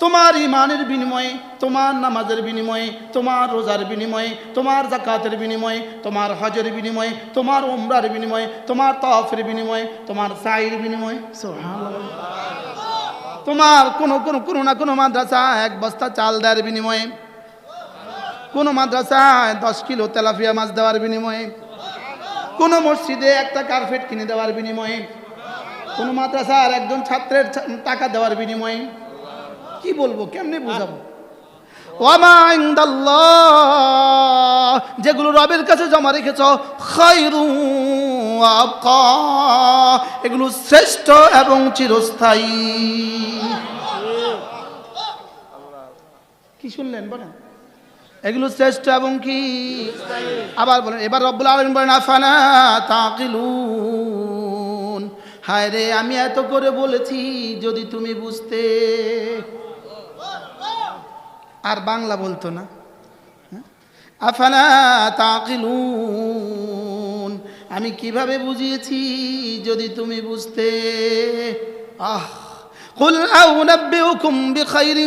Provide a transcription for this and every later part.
তোমার ইমানের বিনিময়ে, তোমার নামাজের বিনিময়ে, তোমার রোজার বিনিময়ে, তোমার জাকাতের বিনিময়ে, তোমার হজের বিনিময়ে, তোমার উমরার বিনিময়ে, তোমার তফের বিনিময়ে, তোমার সাইর বিনিময়ে তোমার কোনো কোনো কোনো না কোনো মাদ্রাসা এক বস্তা চাল দেওয়ার বিনিময়ে কোনো মাদ্রাসায় দশ কিলো তেলাপিয়া মাছ দেওয়ার বিনিময়ে, কোনো মসজিদে একটা কার্পেট কিনে দেওয়ার বিনিময়ে, কোনো মাদ্রাসার একজন ছাত্রের টাকা দেওয়ার বিনিময়ে, কি বলব, কেমনে বুঝাবো? যেগুলো রবের কাছে জমা রেখেছ এগুলো শ্রেষ্ঠ এবং চিরস্থায়ী। কি শুনলেন, বলেন? এগুলো শ্রেষ্ঠ এবং কি? আবার বলেন, এবার রব্বুল আলম বলেন আফানা তাকিলুন? হায় রে, আমি এত করে বলেছি যদি তুমি বুঝতে। আর বাংলা বলতো না। হ্যাঁ? আফানা তাকিলুন? আমি কীভাবে বুঝিয়েছি যদি তুমি বুঝতে? আহ! قل أنبئكم بخير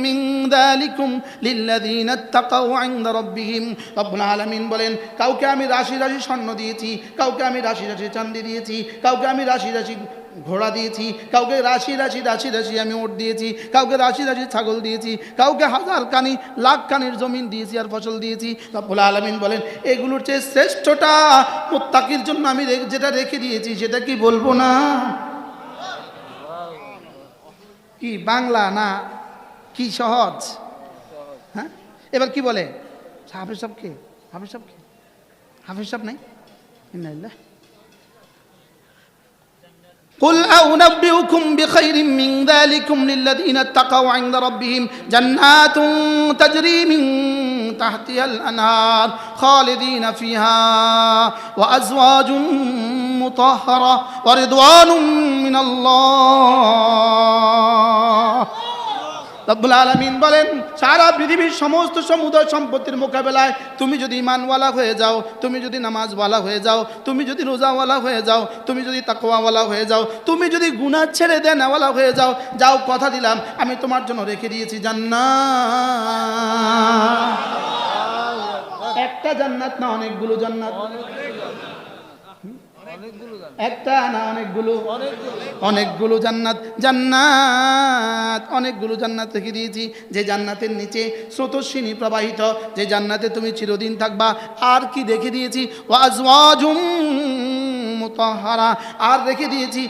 من ذلكم للذين اتقوا عند ربهم رب العالمين বলেন কাউকে আমি রাশি রাশি স্বর্ণ দিয়েছি কাউকে আমি রাশি রাশি চান্দি দিয়েছি কাউকে আমি রাশি রাশি ঘোড়া দিয়েছি কাউকে রাশি রাশি রাশি রাশি আমি ওট দিয়েছি কাউকে রাশি রাশি ছাগল দিয়েছি কাউকে হাজার কানি লাখ কানির জমিন দিয়েছি আর ফসল দিয়েছি রব্বুল আলমিন বলেন এগুলোর চেয়ে শ্রেষ্ঠটা মোত্তাকির জন্য আমি রে- যেটা রেখে দিয়েছি সেটা কি বলবো না কি বাংলা না কি সহজ হ্যাঁ এবার কি বলে হাফিজ সাহেব কে হাফিজ সাহেব কে হাফিজ সাহেব নাই ইন্নালিল্লাহ قل أنبئكم بخير من ذلكم للذين اتقوا عند ربهم جنات تجري من تحتها الأنهار خالدين فيها وأزواج مطهرة ورضوان من الله রব্বুল আলমিন বলেন সারা পৃথিবীর সমস্ত সমুদয় সম্পত্তির মোকাবেলায় তুমি যদি ইমানওয়ালা হয়ে যাও তুমি যদি নামাজওয়ালা হয়ে যাও তুমি যদি রোজাওয়ালা হয়ে যাও তুমি যদি তাকোয়াওয়ালা হয়ে যাও তুমি যদি গুনাহ ছেড়ে দেনওয়ালা হয়ে যাও যাও কথা দিলাম আমি তোমার জন্য রেখে দিয়েছি জান্নাত। একটা জান্নাত না অনেকগুলো জান্নাত? একটা না অনেকগুলো? অনেকগুলো জান্নাত জান্নাত, অনেকগুলো জান্নাত রেখে দিয়েছি। যে জান্নাতের নিচে স্রোতস্বিনী প্রবাহিত, যে জান্নাতে তুমি চিরদিন থাকবা। আর কি দেখে দিয়েছি? আর রেখে দিয়েছি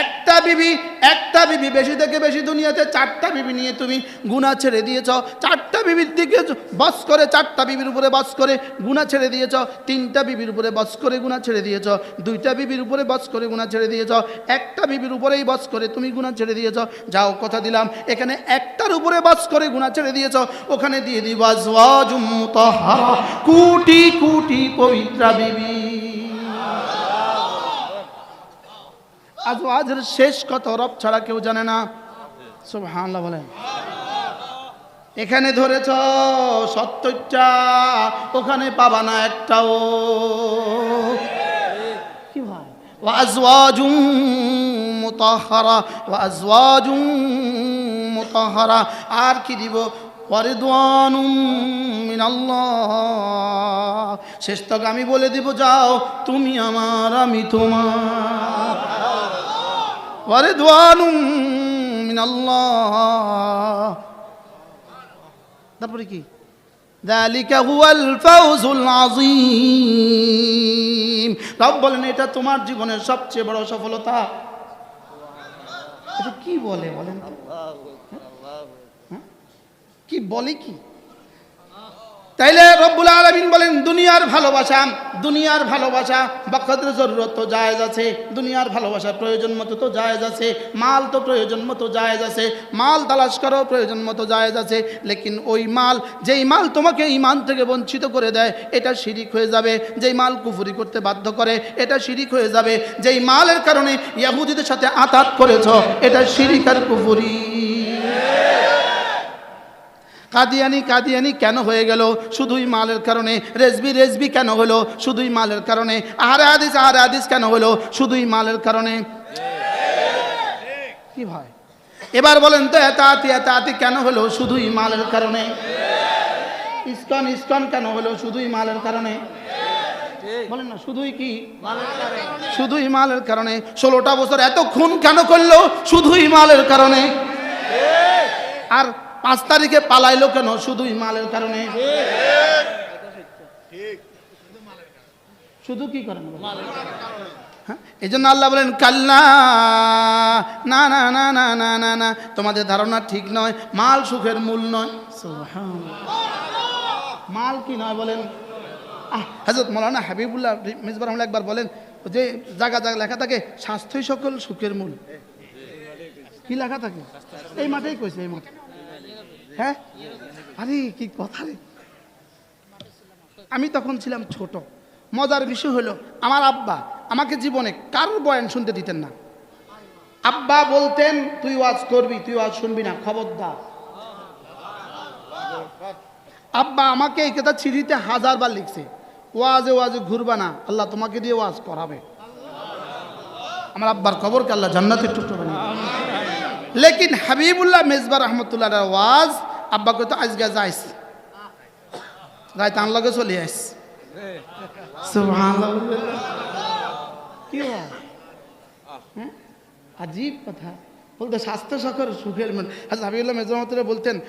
একটা বিবি একটা বিবি বেশি থেকে বেশি দুনিয়াতে চারটা বিবি নিয়ে তুমি গুণা ছেড়ে দিয়েছ। চারটা বিবির দিকে বস করে, চারটা বিবির উপরে বস করে গুণা ছেড়ে দিয়েছ। তিনটা বিবির উপরে বস করে গুণা ছেড়ে দিয়েছ। দুইটা বিবির উপরে বস করে গুণা ছেড়ে দিয়েছ। একটা বিবির উপরেই বস করে তুমি গুণা ছেড়ে দিয়েছ। যাও, কথা দিলাম। এখানে একটার উপরে বস করে গুণা ছেড়ে দিয়েছ। ওখানে দিয়ে দিব কোটি কোটি পবিত্রা বিবি। আজ আজের শেষ কত, রব ছাড়া কেউ জানে না। সুবহানাল্লাহ বলেন। এখানে ধরেছ, সত্তরটা, ওখানে পাবা না একটাও। কি ভাই? ওয়াজওয়াজুম মুতাহহারা ওয়াজওয়াজুম মুতাহহারা আর কি দিব? শেষ তক আমি বলে দিব, যাও, তুমি আমার, আমি তোমার। তারপরে কি? রব বলেন, এটা তোমার জীবনের সবচেয়ে বড় সফলতা। এটা কি বলে বলেন কি বলে কি? তাইলে রব্বুল আলমিন বলেন, দুনিয়ার ভালোবাসা দুনিয়ার ভালোবাসা বকতের জরুরত তো জায়েজ আছে, দুনিয়ার ভালোবাসা প্রয়োজন মতো তো জায়েজ আছে, মাল তো প্রয়োজন মতো জায়েজ আছে, মাল তালাশ করো প্রয়োজন মতো জায়েজ আছে, লেকিন ওই মাল, যেই মাল তোমাকে ইমান থেকে বঞ্চিত করে দেয়, এটা শিরিক হয়ে যাবে, যেই মাল কুফুরি করতে বাধ্য করে, এটা শিরিক হয়ে যাবে, যেই মালের কারণে ইয়াহুদিদের সাথে আতাত করেছ, এটা শিরিক আর কুফুরি। কাদিয়ানি কাদিয়ানি কেন হয়ে গেল? শুধুই মালের কারণে। রেজবি রেজবি কেন হলো? শুধুই মালের কারণে। আহারে হাদিস আহারে হাদিস কেন হলো? শুধুই মালের কারণে। কি ভাই? এবার বলেন তো এতাতি এতাতি কেন হলো? শুধুই মালের কারণে। ইস্কন ইস্কন কেন হলো? শুধুই মালের কারণে। বলেন না, শুধুই কি? শুধুই মালের কারণে। ষোলোটা বছর এত খুন কেন করল? শুধুই মালের কারণে। আর পাঁচ তারিখে পালাইলো কেন? শুধুই মালের কারণে। শুধু কি করেন এই জন্য আল্লাহ বলেন, কাল্লা, না না না না না না না, তোমাদের ধারণা ঠিক নয়। মাল সুখের মূল নয়। মাল কি নয় বলেন? হাজরত মৌলানা হাবিবুল্লাহ মিসবার রহমান একবার বলেন, যে জায়গা জায়গা লেখা থাকে, স্বাস্থ্যই সকল সুখের মূল। কি লেখা থাকে? এই মাঠেই কইছে, এই মাঠে। হ্যাঁ? আরে, কি কথা রে? আমি তখন ছিলাম ছোট। মজার বিষয় হলো, আমার আব্বা আমাকে জীবনে কারোর বয়ান শুনতে দিতেন না। আব্বা বলতেন, তুই ওয়াজ করবি, তুই ওয়াজ শুনবি না, খবরদার। আব্বা আমাকে এই কথা চিঠিতে হাজার বার লিখছে, ওয়াজে ওয়াজে ঘুরবা না, আল্লাহ তোমাকে দিয়ে ওয়াজ করাবে। আমার আব্বার খবরকে আল্লাহ জান্নাতের টুকরো বানিয়ে। লেকিন হাবিবুল্লাহ মেজবা রহমতুল্লাহ ওয়াজ আব্বা কইতো আজকে যাইস রায় তার লগে চলে আইস হ্যাঁ? আজীব কথা। বলতে স্বাস্থ্য সকর সুখের মন। হাবিবুল্লাহ মেজবা রহমতুল্লাহ বলতেন,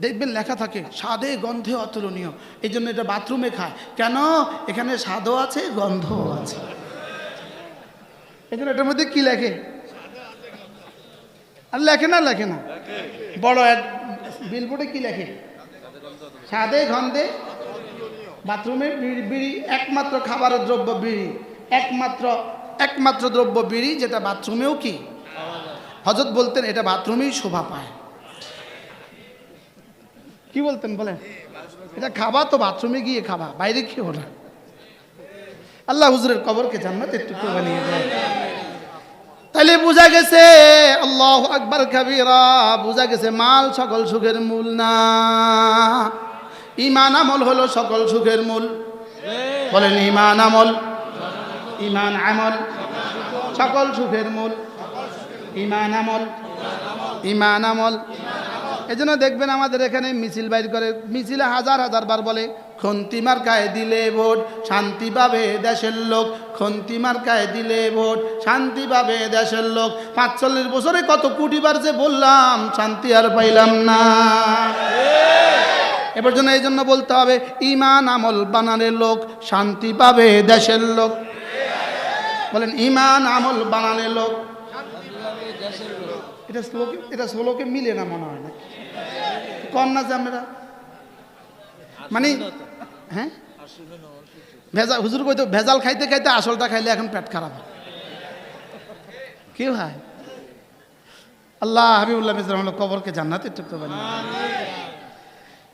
দেখবেন লেখা থাকে, স্বাদে গন্ধে অতুলনীয়। এই জন্য এটা বাথরুমে খায়। কেন? এখানে স্বাদও আছে, গন্ধও আছে। জন্য এটার মধ্যে কি লেখে? আর লেখে না লেখে না। বড় এক বিলবোর্ডে কি লেখে? সাদে গন্ধে, বাথরুমে বিড়ি বিড়ি, একমাত্র খাবারের দ্রব্য বিড়ি, একমাত্র একমাত্র দ্রব্য বিড়ি, যেটা বাথরুমেও কি? হজরত বলতেন, এটা বাথরুমেই শোভা পায়। কি বলতেন, বলেন? এটা খাবা তো বাথরুমে গিয়ে খাবা, বাইরে কি না। আল্লাহ হুজুরের কবরকে জান্নাত একটু বানিয়ে দেয় তাইলে বোঝা গেছে, আল্লাহ আকবার কাবিরা, বোঝা গেছে মাল সকল সুখের মূল না। ইমান আমল হলো সকল সুখের মূল। বলেন ইমান আমল ইমান আমল, সকল সুখের মূল। ইমান আমল ইমান আমল। এজন্য দেখবেন আমাদের এখানে মিছিল বাইর করে, মিছিলে হাজার হাজার বার বলে খন্তিমার কায়ে দিলে ভোট, শান্তি পাবে দেশের লোক। খন্তিমার কায়ে দিলে ভোট, শান্তি পাবে দেশের লোক। পাঁচচল্লিশ বছরে কত কোটিবার যে বললাম, শান্তি আর পাইলাম না। এবার জন্য এই জন্য বলতে হবে, ইমান আমল বানালে লোক, শান্তি পাবে দেশের লোক। বলেন, ইমান আমল বানালে লোক। এটা শ্লোকে এটা শ্লোকে মিলে না মনে হয় না কম না যে আমরা? মানে হ্যাঁ? ভেজাল, হুজুর কইতো ভেজাল খাইতে খাইতে আসলটা খাইলে এখন পেট খারাপ কি ভাই? আল্লাহ হাবিবুল্লাহ মিজর রহমান কবরকে জান্নাতের টুকরো বানিয়ে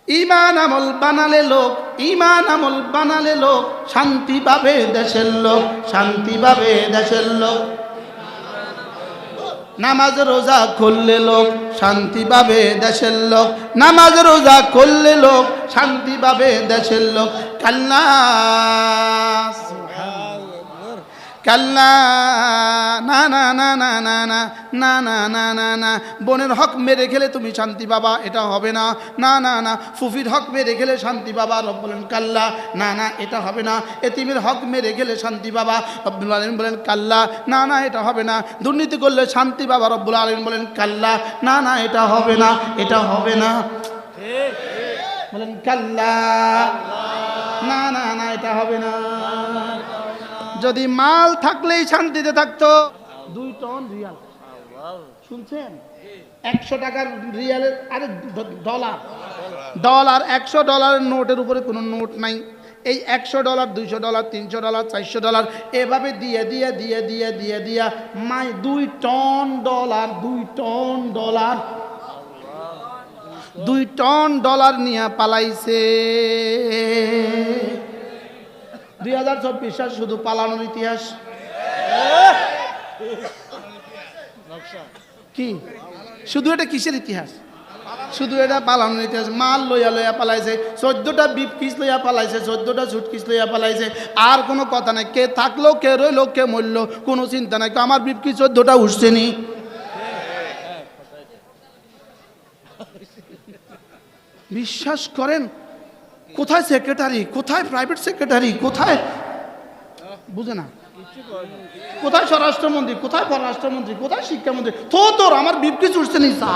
ইমান আমল বানালে লোক ইমান আমল বানালে লোক, শান্তি পাবে দেশের লোক, শান্তি পাবে দেশের লোক। নামাজ রোজা করলে লোক শান্তি পাবে দেশের লোক। নামাজ রোজা করলে লোক শান্তি পাবে দেশের লোক। কাল্লা কাল্লা না না না না না না না না না না না বোনের হক মেরে খেলে তুমি শান্তি পাবা এটা হবে না না না না ফুফির হক মেরে খেলে শান্তি পাবা রব বলেন কাল্লা না না এটা হবে না এতিমের হক মেরে খেলে শান্তি পাবা রব্বুল আলম বলেন কাল্লা না না এটা হবে না দুর্নীতি করলে শান্তি পাবা রব্বুল আলম বলেন কাল্লা না না এটা হবে না এটা হবে না বলেন কাল্লা না না না এটা হবে না যদি মাল থাকলেই শান্তিতে থাকতো। দুই টন রিয়াল। শুনছেন? একশো টাকার রিয়ালের আরে ডলার। ডলার একশো ডলারের নোটের উপরে কোনো নোট নাই। এই একশো ডলার দুইশো ডলার তিনশো ডলার চারশো ডলার এভাবে দিয়ে দিয়ে দিয়ে দিয়ে দিয়ে দিয়া মাই দুই টন ডলার দুই টন ডলার। দুই টন ডলার নিয়ে পালাইছে। দুই হাজার চব্বিশ সাল শুধু পালানোর ইতিহাস? কি? শুধু এটা কিসের ইতিহাস? শুধু এটা পালানো ইতিহাস। মাল লইয়া লইয়া পালাইছে, চোদ্দটা বিপ কিস লইয়া পালাইছে, চোদ্দটা সুট কিস লইয়া পালাইছে। আর কোনো কথা নাই। কে থাকল, কে রইল, কে মরলো, কোনো চিন্তা নাই। আমার বিপ কি চোদ্দটা উঠছে নি? বিশ্বাস করেন কোথায় সেক্রেটারি কোথায় প্রাইভেট সেক্রেটারি কোথায়? বুঝে না। কোথায় স্বরাষ্ট্রমন্ত্রী? কোথায় পররাষ্ট্রমন্ত্রী? কোথায় শিক্ষামন্ত্রী? তো তোর আমার বিপকি চুটছে নি চা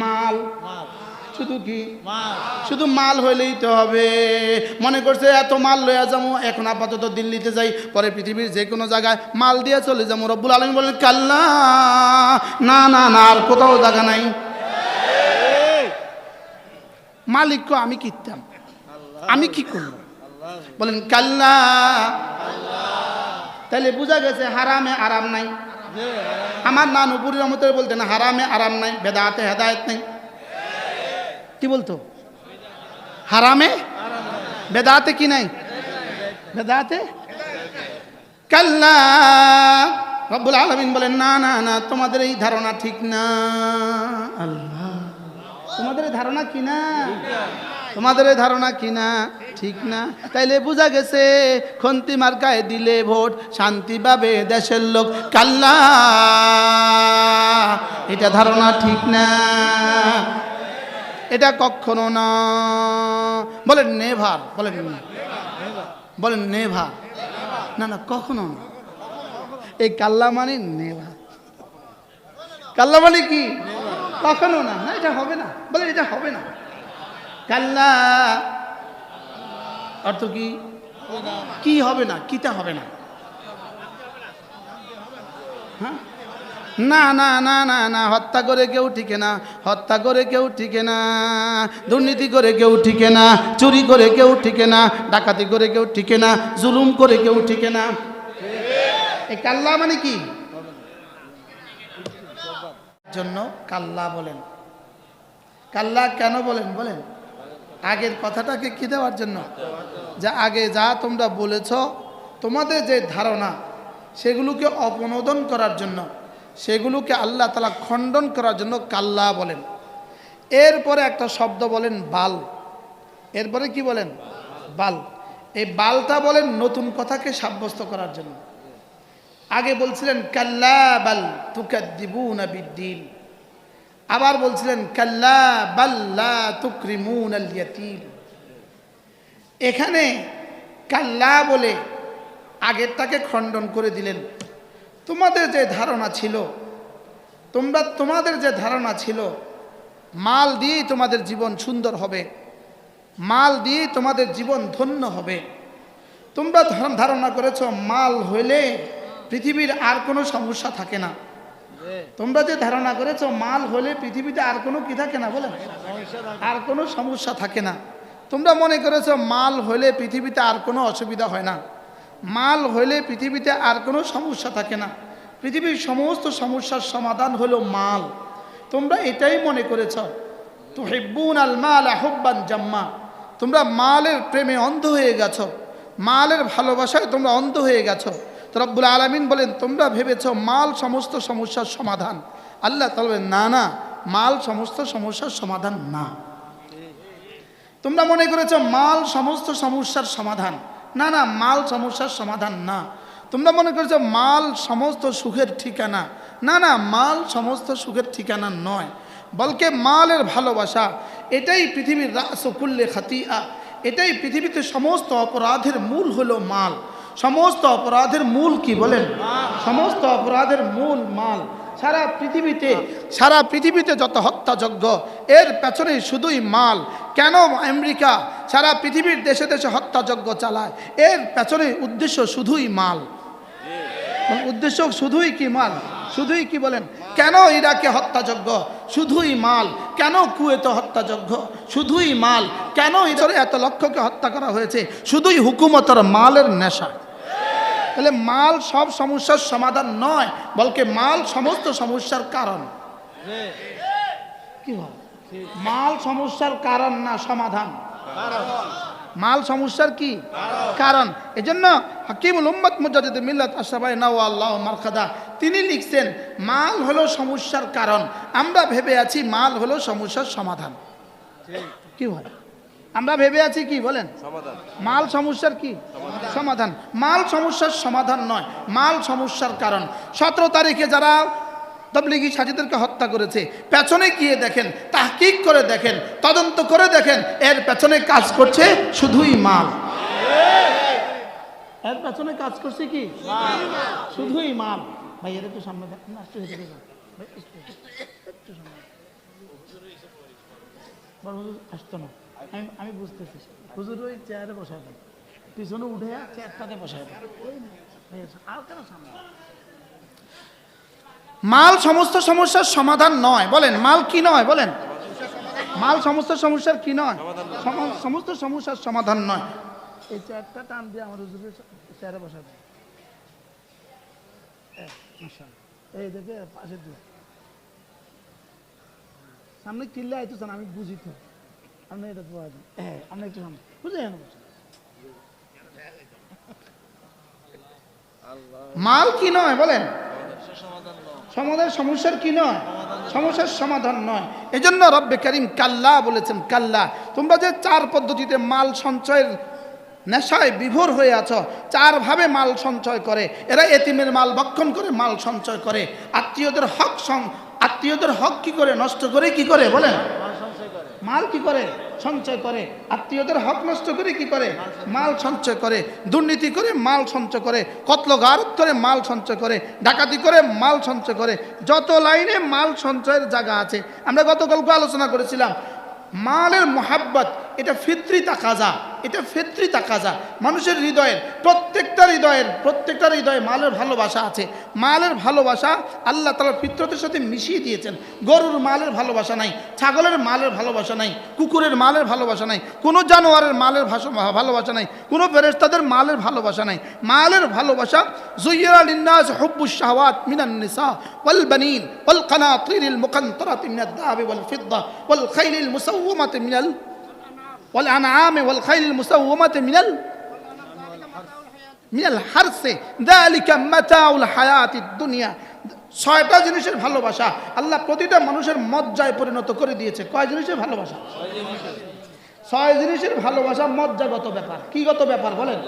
মাল। শুধু কি? শুধু মাল হইলেই তো হবে। মনে করছে, এত মাল লইয়া যাব এখন আপাতত দিল্লিতে যাই, পরে পৃথিবীর যে কোনো জায়গায় মাল দিয়ে চলে যাব রব্বুল আলম বলেন কাল্লা, না না না, আর কোথাও জায়গা নাই। মালিক কো আমি কিনতাম আমি কি করব? বলেন, কাল্লা। তাহলে বোঝা গেছে হারামে আরাম নাই। আমার নানুপুরি রহমতের বলতেন হারামে আরাম নাই, বেদাতে হেদায়ত নেই। কি বলতো? হারামে? বেদাতে কি নাই? বেদাতে? কাল্লা। রব্বুল আলমিন বলেন, না না না, তোমাদের এই ধারণা ঠিক না। আল্লাহ। তোমাদের ধারণা কি না? তোমাদের ধারণা কি না? ঠিক না? তাইলে বোঝা গেছে, খন্তি মার্কায় দিলে ভোট শান্তি পাবে দেশের লোক। কাল্লা! এটা ধারণা ঠিক না। এটা কখনো না। বলেন নেভার, বলেন বলেন নেভার। না না, কখনো না। এই কাল্লা মানে নেভার। কাল্লা মানে কি? কখনো না না, এটা হবে না। বলে এটা হবে না। কাল্লা। অর্থ কি? কি হবে না, কিটা হবে না। হ্যাঁ? না না না না না, হত্যা করে কেউ ঠিকে না, হত্যা করে কেউ ঠিকে না, দুর্নীতি করে কেউ ঠিকে না, চুরি করে কেউ ঠিকে না, ডাকাতি করে কেউ ঠিকে না, জুলুম করে কেউ ঠিকে না। এই কাল্লা মানে কি? জন্য কাল্লা বলেন। কাল্লা কেন বলেন বলেন? আগের কথাটাকে কি দেওয়ার জন্য? যা আগে যা তোমরা বলেছ, তোমাদের যে ধারণা, সেগুলোকে অপনোদন করার জন্য, সেগুলোকে আল্লাহ তালা খণ্ডন করার জন্য কাল্লা বলেন। এরপরে একটা শব্দ বলেন বাল। এরপরে কি বলেন? বাল। এই বালটা বলেন নতুন কথাকে সাব্যস্ত করার জন্য। আগে বলছিলেন, কাল্লা বাল তুকাদ্দিবুন বিদ্দিন। আবার বলছিলেন, কাল্লা বাল্লা তুকরিমুন আল এখানে কাল্লা বলে আগেরটাকে খণ্ডন করে দিলেন। তোমাদের যে ধারণা ছিল, তোমরা, তোমাদের যে ধারণা ছিল, মাল দিয়েই তোমাদের জীবন সুন্দর হবে, মাল দিয়েই তোমাদের জীবন ধন্য হবে। তোমরা ধার- ধারণা করেছ, মাল হইলে পৃথিবীর আর কোনো সমস্যা থাকে না। তোমরা যে ধারণা করেছ, মাল হলে পৃথিবীতে আর কোনো কি থাকে না বলেন আর কোনো সমস্যা থাকে না। তোমরা মনে করেছ, মাল হলে পৃথিবীতে আর কোনো অসুবিধা হয় না। মাল হলে পৃথিবীতে আর কোনো সমস্যা থাকে না। পৃথিবীর সমস্ত সমস্যার সমাধান হলো মাল। তোমরা এটাই মনে করেছ তো হেব্বুন আল মাল আহব্বান জাম্মা। তোমরা মালের প্রেমে অন্ধ হয়ে গেছো। মালের ভালোবাসায় তোমরা অন্ধ হয়ে গেছো। রব্বুল আলমিন বলেন, তোমরা ভেবেছ মাল সমস্ত সমস্যার সমাধান? আল্লাহ তাহলে না না, মাল সমস্ত সমস্যার সমাধান না। তোমরা মনে করেছ মাল সমস্ত সমস্যার সমাধান? না না, মাল সমস্যার সমাধান না। তোমরা মনে করেছ মাল সমস্ত সুখের ঠিকানা? না না, মাল সমস্ত সুখের ঠিকানা নয়। বলকে মালের ভালোবাসা, এটাই পৃথিবীর রাসকুল্লে খাতিয়া এটাই পৃথিবীতে সমস্ত অপরাধের মূল হলো মাল। সমস্ত অপরাধের মূল কি বলেন? সমস্ত অপরাধের মূল মাল। সারা পৃথিবীতে সারা পৃথিবীতে যত হত্যাযজ্ঞ, এর পেছনে শুধুই মাল। কেন আমেরিকা সারা পৃথিবীর দেশে দেশে হত্যাযজ্ঞ চালায়? এর পেছনে উদ্দেশ্য শুধুই মাল। উদ্দেশ্য শুধুই কি মাল? শুধুই কি বলেন? কেন ইরাকে হত্যাযজ্ঞ? শুধুই মাল। কেন কুয়েতে হত্যাযজ্ঞ? শুধুই মাল। কেন এত লক্ষকে হত্যা করা হয়েছে? শুধুই হুকুমতর মালের নেশা। তাহলে মাল সব সমস্যার সমাধান নয়, বলকে মাল সমস্ত সমস্যার কারণ। কি মাল সমস্যার কারণ না সমাধান। মাল সমস্যার কি? কারণ। এজন্য হাকিমুল উম্মত মুজাদ্দিদ মিল্লাত নাও আল্লাহ মারখাদা, তিনি লিখছেন, মাল হলো সমস্যার কারণ। আমরা ভেবে আছি মাল হলো সমস্যার সমাধান। কি বলে? আমরা ভেবে আছি কি বলেন? মাল সমস্যার কি? সমাধান। মাল সমস্যার সমাধান নয় মাল সমস্যার কারণ। সতেরো তারিখে যারা তবলিগি সাথীদেরকে হত্যা করেছে পেছনে গিয়ে দেখেন তাহকিক করে দেখেন তদন্ত করে দেখেন এর পেছনে কাজ করছে শুধুই মাল। এর পেছনে কাজ করছে কি? শুধুই মাল। ভাই এর একটু সামনে দেখেন আসতো না। আমি আমি বুঝতেছি। হুজুর ওই চেয়ারে বসায় দেন পিছনে উঠে চেয়ারটাতে বসায় দেন আর কেন সামনে মাল সমস্ত সমস্যার সমাধান নয়। বলেন মাল কি নয়? বলেন। মাল সমস্ত সমস্যার কি নয়? সমস্ত সমস্যার সমাধান নয়। এই চেয়ারটা টান দিয়ে আমার হুজুরের চেয়ারে বসায় দেয় এই, দেখে পাশে দিয়ে সামনে কিল্লে আইতেছেন আমি বুঝি তো। হ্যাঁ মাল কি নয়, বলেন? সমাধান সমস্যার কি নয়? সমস্যার সমাধান নয়। এজন্য রব্বে করিম কাল্লা বলেছেন, কাল্লা। তোমরা যে চার পদ্ধতিতে মাল সঞ্চয়ের নেশায় বিভোর হয়ে আছো চারভাবে মাল সঞ্চয় করে। এরা এতিমের মাল ভক্ষণ করে, মাল সঞ্চয় করে। আত্মীয়দের হক আত্মীয়দের হক কি করে, নষ্ট করে কি করে, বলেন? মাল কি করে? সঞ্চয় করে। আত্মীয়দের হক নষ্ট করে কি করে? মাল সঞ্চয় করে। দুর্নীতি করে মাল সঞ্চয় করে। কতল গারত করে মাল সঞ্চয় করে। ডাকাতি করে মাল সঞ্চয় করে। যত লাইনে মাল সঞ্চয়ের জায়গা আছে। আমরা গতকালকে আলোচনা করেছিলাম, মালের মোহাব্বত, এটা ফিত্রি তাকাজা এটা ফিত্রি তাকাজা। মানুষের হৃদয়ের, প্রত্যেকটা হৃদয়ের, প্রত্যেকটা হৃদয়ে মালের ভালোবাসা আছে। মালের ভালোবাসা আল্লাহ তালার ফিতরতের সাথে মিশিয়ে দিয়েছেন। গরুর মালের ভালোবাসা নাই, ছাগলের মালের ভালোবাসা নাই, কুকুরের মালের ভালোবাসা নাই, কোনো জানোয়ারের মালের ভালোবাসা নাই, কোনো ফেরেস্তাদের মালের ভালোবাসা নাই। মালের ভালোবাসা জুইয়রা লিন্নাস হুব্বুশ শাহওয়াত মিনান নিসা ওয়াল বানিন ওয়াল কানাতিরিল মুকান্তারাতি মিনাদ দাহাবি ওয়াল ফিদ্দা ওয়াল খাইলিল মুসাওওমাতি মিনাল ওয়াল আনআম ওয়াল খাইল মুসাওমাত হারসে। দালিকা মাতাউল হায়াতিদ দুনিয়া। ছয়টা জিনিসের ভালোবাসা আল্লাহ প্রতিটা মানুষের মজ্জায় পরিণত করে দিয়েছে। কয় জিনিসের ভালোবাসা? ছয় জিনিসের ভালোবাসা মজ্জাগত ব্যাপার। কি কিগত ব্যাপার বলেন?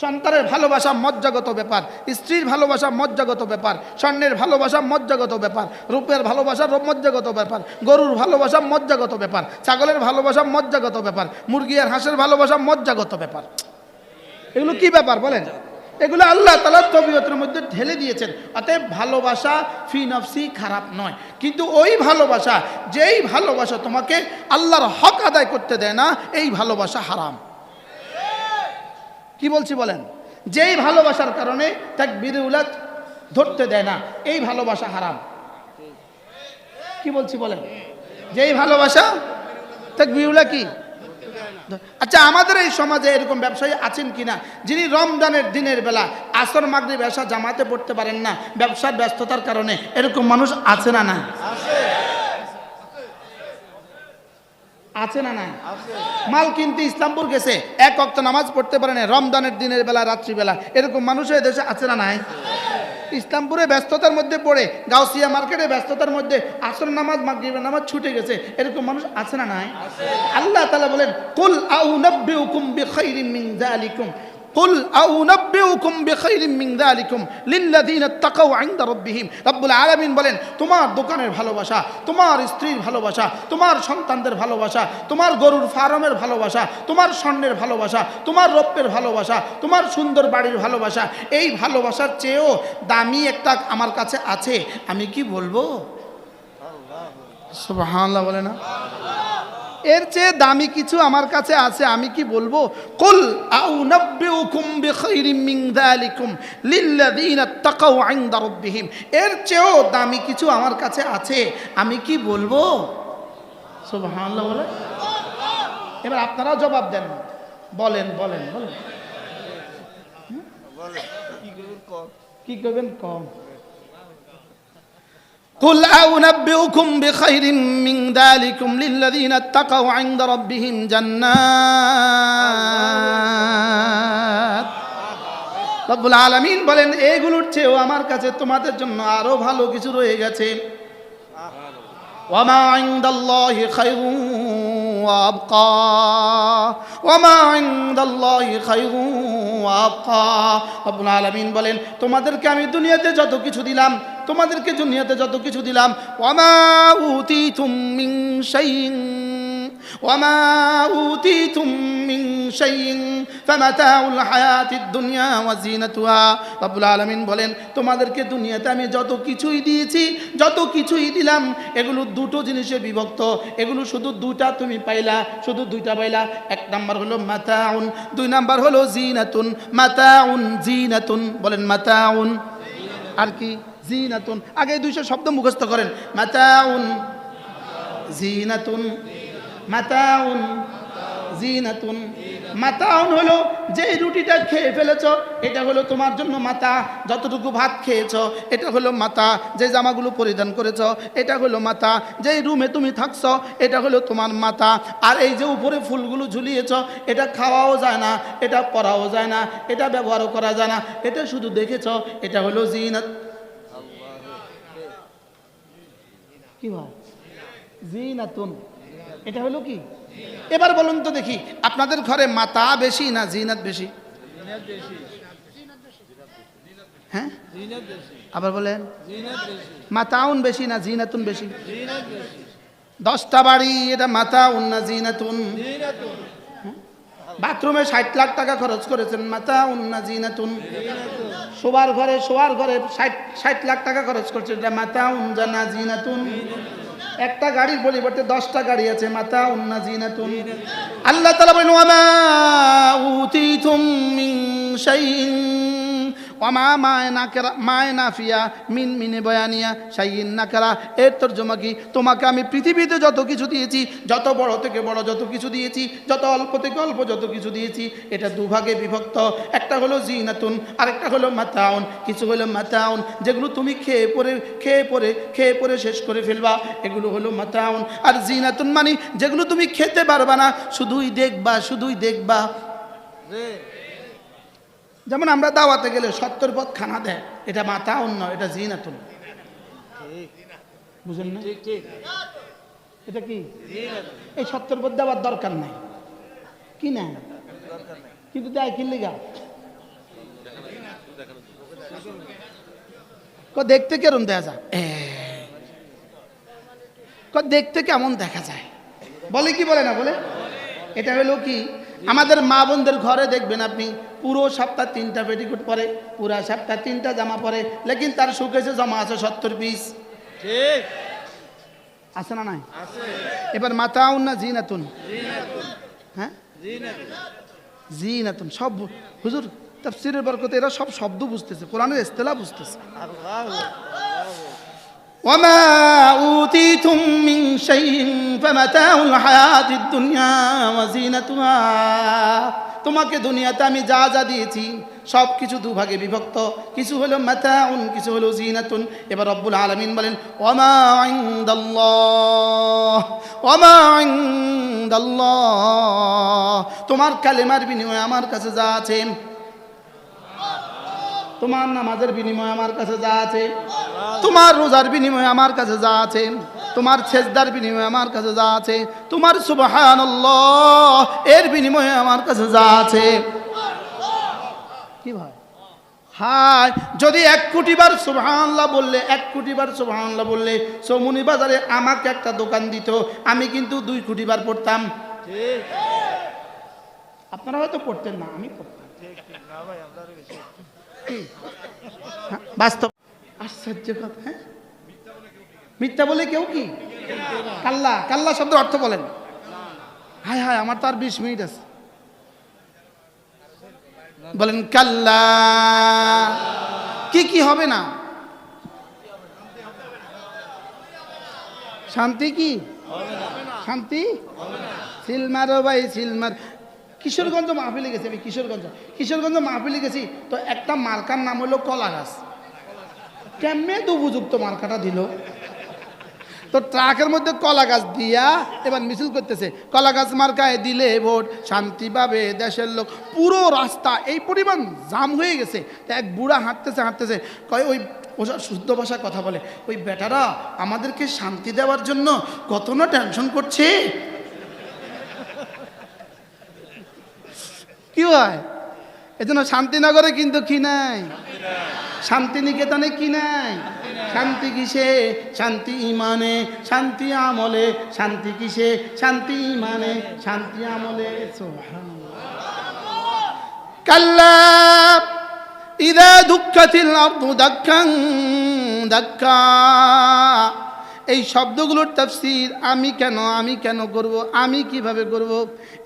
সন্তানের ভালোবাসা মজ্জাগত ব্যাপার, স্ত্রীর ভালোবাসা মজ্জাগত ব্যাপার, স্বর্ণের ভালোবাসা মজ্জাগত ব্যাপার, রূপের ভালোবাসা মজ্জাগত ব্যাপার, গরুর ভালোবাসা মজ্জাগত ব্যাপার, ছাগলের ভালোবাসা মজ্জাগত ব্যাপার মুরগি আর হাঁসের ভালোবাসা মজ্জাগত ব্যাপার। এগুলো কি ব্যাপার বলেন? এগুলো আল্লাহ তালার তবিয়তের মধ্যে ঢেলে দিয়েছেন। অতএব ভালোবাসা ফি নফসি খারাপ নয়। কিন্তু ওই ভালোবাসা, যেই ভালোবাসা তোমাকে আল্লাহর হক আদায় করতে দেয় না, এই ভালোবাসা হারাম। কি বলছি বলেন? যেই ভালোবাসার কারণে তাক বিরুলাত ধরতে দেয় না, এই ভালোবাসা হারাম। কি বলছি বলেন? যেই ভালোবাসা তাক বিরুলা কি? আচ্ছা আমাদের এই সমাজে এরকম ব্যবসায়ী আছেন কিনা? যিনি রমজানের দিনের বেলা আসর মাগরি ব্যবসা জামাতে পড়তে পারেন না, ব্যবসার ব্যস্ততার কারণে এরকম মানুষ আছে না না আছে না নাই? মাল কিনতে ইসলামপুর গেছে, এক অক্ত নামাজ পড়তে পারে না রমজানের দিনের বেলা, রাত্রিবেলা, এরকম মানুষের দেশে আছে না নাই? ইসলামপুরে ব্যস্ততার মধ্যে পড়ে, গাউসিয়া মার্কেটে ব্যস্ততার মধ্যে আসর নামাজ, মাগরিবের নামাজ ছুটে গেছে, এরকম মানুষ আছে না নাই? আল্লাহ তালা বলেন, কুল বে বিখাইরিম মিন যালিকুম। قل أو نبئكم بخير من ذلكم للذين اتقوا عند ربهم رب العالمين বলেন তোমার দোকানের ভালোবাসা তোমার স্ত্রীর ভালোবাসা তোমার সন্তানদের ভালোবাসা তোমার গরুর ফার্মের ভালোবাসা তোমার স্বর্ণের ভালোবাসা তোমার রৌপ্যের ভালোবাসা তোমার সুন্দর বাড়ির ভালোবাসা এই ভালোবাসার চেয়েও দামি একটা আমার কাছে আছে আমি কি বলবো সুবহানাল্লাহ বলে না এর চেয়ে দামি কিছু আমার কাছে আছে আমি কি বলব? কুল আউ নাব্বিউকুম বিখাইরিম মিন যালিকুম লিল্লাযীনা তাকাউ ইনদা রাব্বিহিম। এর চেয়েও দামি কিছু আমার কাছে আছে আমি কি বলব? সুবহানাল্লাহ বলে? এবার আপনারাও জবাব দেন। বলেন বলেন বলেন? কি করবেন কম? قل أنبئكم بخير من ذلكم للذين اتقوا عند ربهم جنات রব্বুল আলামিন বলেন এগুলোর চেয়েও আমার কাছে তোমাদের জন্য আরো ভালো কিছু রয়ে গেছে وما عند الله خير وابقى وما عند الله خير وابقى রব্বুল আলামিন বলেন তোমাদেরকে আমি দুনিয়াতে যত কিছু দিলাম তোমাদেরকে দুনিয়াতে যত কিছু দিলাম, ওয়ামা উতিতুম মিন শাইইন, ওয়ামা উতিতুম মিন শাইইন, ফামাতাউল হায়াতিদ দুনিয়া ওয়া জিনাতুহা রব্বুল আলামিন বলেন, তোমাদেরকে দুনিয়াতে আমি যত কিছুই দিয়েছি, যত কিছুই দিলাম, এগুলো দুটো জিনিসে বিভক্ত। এগুলো শুধু দুটা তুমি পাইলা, শুধু দুইটা পাইলা। এক নাম্বার হলো মাতাউন, দুই নাম্বার হলো জিনাতুন মাতাউন জিনাতুন বলেন মাতাউন। আর কি? জিনাতুন। আগে দুইশো শব্দ মুখস্থ করেন। মাতাউন। জিনাতুন। মাতাউন। জিনাতুন। মাতাউন হলো যে রুটিটা খেয়ে ফেলেছ, এটা হলো তোমার জন্য মাতা। যতটুকু ভাত খেয়েছ, এটা হলো মাতা। যে জামাগুলো পরিধান করেছ, এটা হলো মাতা। যে রুমে তুমি থাকছ, এটা হলো তোমার মাতা। আর এই যে উপরে ফুলগুলো ঝুলিয়েছ, এটা খাওয়াও যায় না, এটা পরাও যায় না, এটা ব্যবহারও করা যায় না, এটা শুধু দেখেছ, এটা হলো জিনাত। কি ভাই জিনাতুন। এটা হলো কি? এবার বলুন তো দেখি, আপনাদের ঘরে মাতা বেশি না জিনাত বেশি? হ্যাঁ? আবার বলেন। মাতাউন বেশি না জিনাতুন বেশি? দশটা বাড়ি, এটা মাতাউন না জিনাতুন? হ্যাঁ? বাথরুমে ষাট লাখ টাকা খরচ করেছেন। মাতা না জিনাতুন। শোবার ঘরে, শোয়ার ঘরে ষাট ষাট লাখ টাকা খরচ করছে। এটা মাতাউন না জিনাতুন। একটা গাড়ির পরিবর্তে দশটা গাড়ি আছে। মাতা উন্না জিনাতুন। আল্লাহ তালা বলেন ওয়ামা মায় নাকেরা মায় না ফিয়া মিন মিনে বয়ানিয়া শাইইন নাকারা এর তর্জমা কি? তোমাকে আমি পৃথিবীতে যত কিছু দিয়েছি, যত বড় থেকে বড় যত কিছু দিয়েছি, যত অল্প থেকে অল্প যত কিছু দিয়েছি, এটা দুভাগে বিভক্ত। একটা হলো জি জিনাতুন, আরেকটা হলো মাতাউন। কিছু হলো মাতাউন, যেগুলো তুমি খেয়ে পরে খেয়ে পরে খেয়ে পরে শেষ করে ফেলবা। এগুলো হলো মাতাউন। আর জি জিনাতুন মানে যেগুলো তুমি খেতে পারবা না, শুধুই দেখবা শুধুই দেখবা। যেমন আমরা দাওয়াতে গেলে সত্তর পথ খানা দেয় এটা মাতাউন অন্য এটা জিনাতুন। বুঝলেন না? এটা কি? এই সত্তর পথ দেওয়ার দরকার নাই। কি না কিন্তু দেয় কি লিগা? ক দেখতে কেরম দেখা যায়? দেখতে কেমন দেখা যায়? বলে কি বলে না বলে? এটা হলো কি? আমাদের মা বোনদের ঘরে দেখবেন আপনি পুরো সপ্তাহ তিনটা পেটিকুট পরে পুরা সপ্তাহ তিনটা জামা পরে লেকিন তার সুকেছে জমা আছে সত্তর পিস ঠিক। আছে না নাই? এবার মাতাউন না জি জিনাতুন। হ্যাঁ? জি না জিনাতুন সব হুজুর তাফসিরের বরকতে এরা সব শব্দ বুঝতেছে কোরআনের ইস্তেলা বুঝতেছে। وما أوتيتم من شيء فمتاع الحياة الدنيا وزينتها তোমাকে দুনিয়াতে আমি যা যা দিয়েছি সব কিছু দুভাগে বিভক্ত কিছু হলো মাতাউন কিছু হলো জিনাতুন এবার রব্বুল আলামিন বলেন ওমা ইনদাল্লাহ ওমা ইনদাল্লাহ তোমার কালেমার বিনিময়ে আমার কাছে যা আছে তোমার নামাজের বিনিময়ে আমার কাছে যা আছে তোমার রোজার বিনিময়ে আমার কাছে যা আছে তোমার ছেজদার বিনিময়ে আমার কাছে যা আছে তোমার সুবহান এর বিনিময়ে আমার কাছে যা আছে। কি ভাই? হায় যদি এক কোটি বার সুবহানাল্লাহ বললে এক কোটি বার সুবহানাল্লাহ বললে সমুনি বাজারে আমাকে একটা দোকান দিত আমি কিন্তু দুই কোটি বার পড়তাম। আপনারা হয়তো পড়তেন না আমি পড়তাম। বাস্তব। আশ্চর্য কথা হ্যাঁ? মিথ্যা বলে কেউ কি? কাল্লা কাল্লা শব্দের অর্থ বলেন। হায় হায়, আমার তো আর বিশ মিনিট আছে। বলেন, কাল্লা। কি কি হবে না? শান্তি কি? শান্তি? সিলমারো ভাই সিলমার কিশোরগঞ্জ মাহফিলে গেছি আমি, কিশোরগঞ্জ। কিশোরগঞ্জ মাহফিলে গেছি, তো একটা মার্কার নাম হলো কলা গাছ কেমনে তো উপযুক্ত মার্কাটা দিল? তো ট্রাকের মধ্যে কলা গাছ দিয়া এবার মিছিল করতেছে। কলা গাছ মার্কায় দিলে ভোট, শান্তি পাবে দেশের লোক। পুরো রাস্তা, এই পরিমাণ জাম হয়ে গেছে। তা এক বুড়া হাঁটতেছে হাঁটতেছে। কয়, ওই ওসব শুদ্ধ ভাষায় কথা বলে। ওই বেটারা আমাদেরকে শান্তি দেওয়ার জন্য কত না টেনশন করছে? কি হয়। এজন্য শান্তিনগরে কিন্তু কি নাই? শান্তিনিকেতনে কি নাই? শান্তি কিসে? শান্তি ইমানে, শান্তি আমলে। শান্তি কিসে? শান্তি ইমানে, শান্তি আমলে। কাল্লা, ইদা দুঃখাতিল আব্দু দাক্কাং দাক্কা। এই শব্দগুলোর তাফসির আমি কেন আমি কেন করব, আমি কীভাবে করব?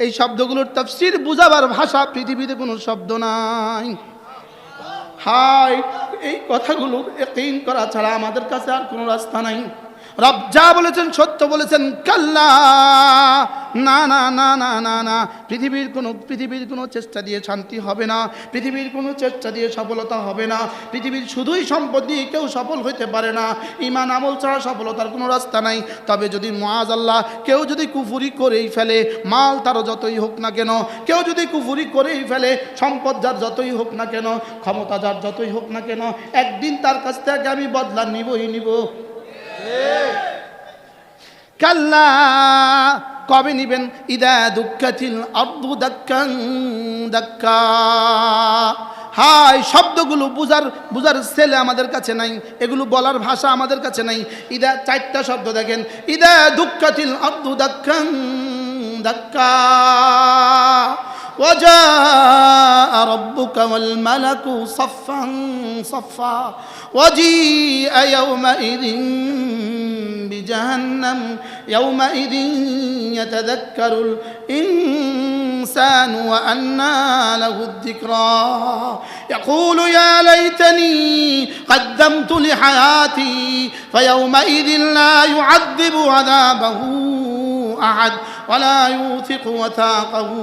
এই শব্দগুলোর তাফসির বুঝাবার ভাষা পৃথিবীতে কোনো শব্দ নাই। হাই এই কথাগুলো একইন করা ছাড়া আমাদের কাছে আর কোনো রাস্তা নাই। রব যা বলেছেন, সত্য বলেছেন, কাল্লা। না না না না না না। পৃথিবীর কোনো পৃথিবীর কোনো চেষ্টা দিয়ে শান্তি হবে না। পৃথিবীর কোনো চেষ্টা দিয়ে সফলতা হবে না। পৃথিবীর শুধুই সম্পদ দিয়ে কেউ সফল হইতে পারে না। ইমান আমল ছাড়া সফলতার কোনো রাস্তা নাই। তবে যদি মহাজ আল্লাহ কেউ যদি কুফুরি করেই ফেলে, মাল তার যতই হোক না কেন, কেউ যদি কুফুরি করেই ফেলে, সম্পদ যার যতই হোক না কেন, ক্ষমতা যার যতই হোক না কেন, একদিন তার কাছ থেকে আমি বদলা নিবই, নিব। কাল্লা, কবে নিবেন? ইদা দুঃখাতিল অর্ধ দাক্কাং দাক্কা। হাই শব্দগুলো বুঝার বুঝার ছেলে আমাদের কাছে নাই। এগুলো বলার ভাষা আমাদের কাছে নাই। ইদা চারটা শব্দ দেখেন। ইদা দুঃখাতিল অর্ধ দাক্কাং دكا وجاء ربك والملك صفا صفا. وجيء يومئذ بجهنم. يومئذ يتذكر الإنسان وأنى له الذكرى. يقول يا ليتني قدمت لحياتي فيومئذ لا يعذب عذابه أحد. ওয়ালা ইউথিকু ওয়াথাকাহু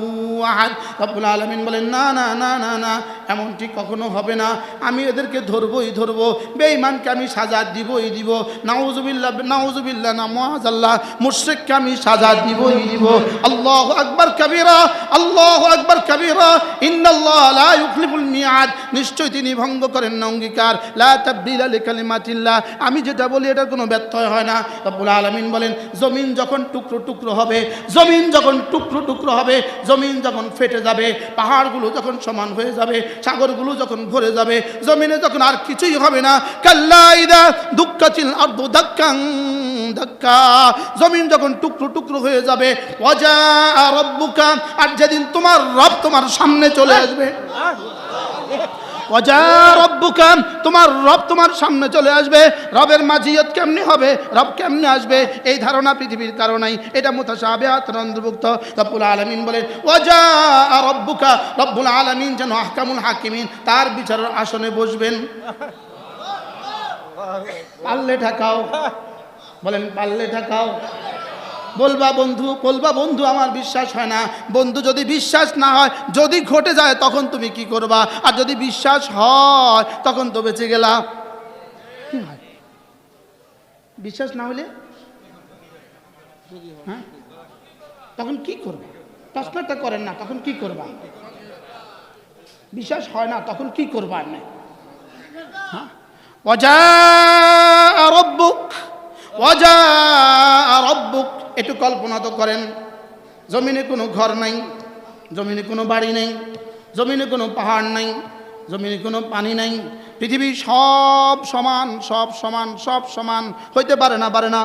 আহাদ। রব্বুল আলামিন বলেন, না না না না না, এমনটি কখনো হবে না। আমি এদেরকে ধরবই ধরবো। বেঈমানকে আমি সাজা দিবই দিব। নাউজুবিল্লাহ নাউজুবিল্লাহ না মুআযাল্লাহ মুশরিককে আমি সাজা দিবই দিব। আল্লাহু আকবার কবীরা, আল্লাহু আকবার কবীরা। ইন্নাল্লাহ লা ইউখলিফুল মিয়াদ নিশ্চয় তিনি ভঙ্গ করেন না অঙ্গীকার। লা তাবদিলা লিকালিমাতিল্লাহ। আমি যেটা বলি, এটার কোনো ব্যত্যয় হয় না। রব্বুল আলামিন বলেন, জমিন যখন টুকরো টুকরো হবে জমিন যখন টুকরো টুকরো হবে, জমিন যখন ফেটে যাবে, পাহাড়গুলো যখন সমান হয়ে যাবে, সাগরগুলো যখন ভরে যাবে, জমিনে যখন আর কিছুই হবে না। কাল্লাইদা দুঃখাচিল আর্ধ ধাক্কাং ধাক্কা জমিন যখন টুকরো টুকরো হয়ে যাবে অজা রব্বুকা, আর যেদিন তোমার রব তোমার সামনে চলে আসবে। অজা রব্বুকা, তোমার রব তোমার সামনে চলে আসবে। রবের মাঝিয়ত কেমনি হবে? রব কেমনে আসবে? এই ধারণা পৃথিবীর কারণেই। এটা মুতাশাবিহাত অন্তর্ভুক্ত। রব্বুল আলামিন বলেন ওয়াজা রব্বুকা, রব্বুল আলামিন যেন আহকামুল হাকিমিন, তার বিচারের আসনে বসবেন। পাল্লে ঠাকাও। বলেন, পাল্লে ঠাকাও। বলবা বন্ধু বলবা বন্ধু, আমার বিশ্বাস হয় না। বন্ধু, যদি বিশ্বাস না হয়, যদি ঘটে যায়, তখন তুমি কি করবা? আর যদি বিশ্বাস হয়, তখন তো বেঁচে গেলা? বিশ্বাস না হলে? হ্যাঁ? তখন কি করবা? প্রশ্নটা করেন না, তখন কি করবা? বিশ্বাস হয় না, তখন কি করবা না হ্যাঁ? অজা রব্বুক রব্বুক, একটু কল্পনা তো করেন। জমিনে কোনো ঘর নাই, জমিনে কোনো বাড়ি নেই, জমিনে কোনো পাহাড় নাই, জমিনে কোনো পানি নাই, পৃথিবী সব সমান সব সমান সব সমান, হইতে পারে না পারে না।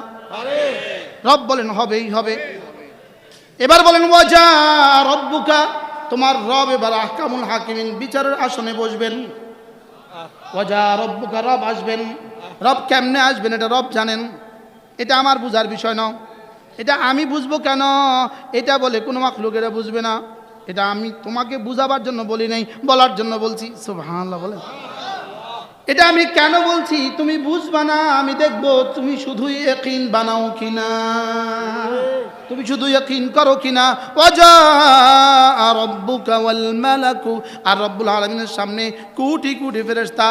রব বলেন, হবেই, হবে। এবার বলেন ওয়াজা রব্বুকা, তোমার রব এবার আহকামুল হাকিমিন বিচারের আসনে বসবেন। ওয়াজা রব্বুকা, রব আসবেন। রব কেমনে আসবেন, এটা রব জানেন। এটা আমার বুঝার বিষয় নয়। এটা আমি বুঝব কেন? এটা বলে কোনো মাখলুকেরা বুঝবে না। এটা আমি তোমাকে বুঝাবার জন্য বলি নাই, বলার জন্য বলছি। সুবহানাল্লাহ বলে এটা আমি কেন বলছি? তুমি বুঝবা না, আমি দেখব তুমি শুধুই একিন বানাও কিনা। তুমি শুধু একিন করো কিনা। ওয়াল মালাকু। আর রব্বুল আলামিনের সামনে কোটি কোটি ফেরেশতা